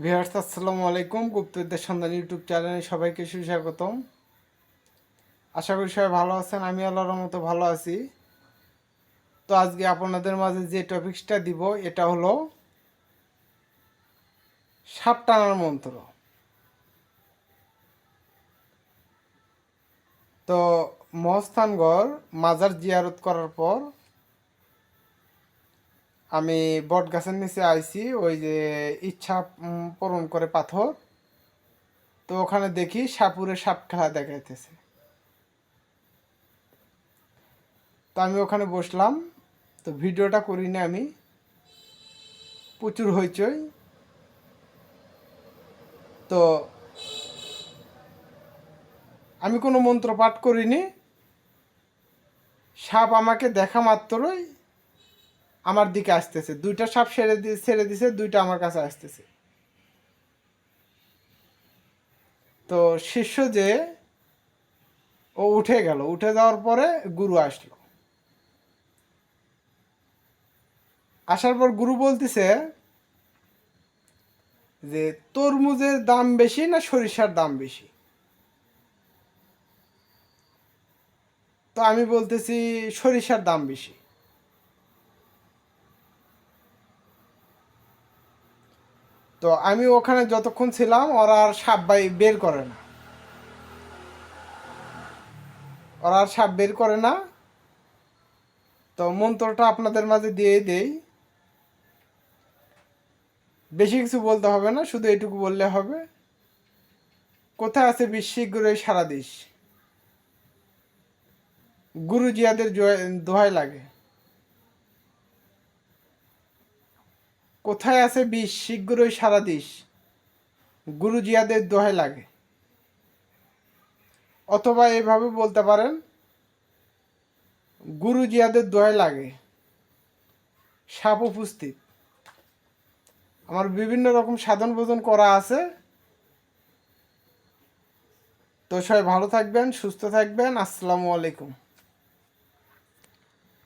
Viewers, আসসালামু আলাইকুম। গুপ্তবিদ্যার সন্ধান ইউটিউব চ্যানেলে সবাইকে সুস্বাগতম। আশা করি সবাই ভালো আছেন, আমি আল্লাহর মতো ভালো আছি। তো আজকে আপনাদের মাঝে যে টপিকসটা দিব, এটা হলো সাপ টানার মন্ত্র। তো মহস্থানগড় মাজার জিয়ারত করার পর আমি বট গাছের নিচে আইছি, ওই যে ইচ্ছা পূরণ করে পাথর। তো ওখানে দেখি সাপুরে সাপ খেলা দেখাইতেছে। তো আমি ওখানে বসলাম। তো ভিডিওটা করিনি আমি। প্রচুর হইচই। তো আমি কোনো মন্ত্র পাঠ করিনি। সাপ আমাকে দেখা মাত্রই আমার দিকে আসতেছে। দুইটা সাপ দিয়ে ছেড়ে দিছে, দুইটা আমার কাছে আসতেছে। তো শিষ্য যে ও উঠে গেল, উঠে যাওয়ার পরে গুরু আসলো। আসার পর গুরু বলতেছে যে, তরমুজের দাম বেশি না সরিষার দাম বেশি? তো আমি বলতেছি সরিষার দাম বেশি। তো আমি ওখানে যতক্ষণ ছিলাম, ওরা আর সাপ বের করে না। ওরা আর সাপ বের করে না। তো মন্ত্রটা আপনাদের মাঝে দিয়ে দেই। বেশি কিছু বলতে হবে না, শুধু এটুকু বললে হবে। কোথায় আছে বিশ্বগুরুই সারা দেশ গুরু জিয়াদের জয়- দোহাই লাগে। কোথায় আছে বিষ? শীঘ্রই সারা দিস। গুরুজিয়াদের দোহায় লাগে। অথবা এভাবে বলতে পারেন গুরুজিয়াদের দোহায় লাগে। সাপ উপস্থিত। আমার বিভিন্ন রকম সাধন ভোজন করা আছে। তো সবাই ভালো থাকবেন, সুস্থ থাকবেন। আসসালামু আলাইকুম।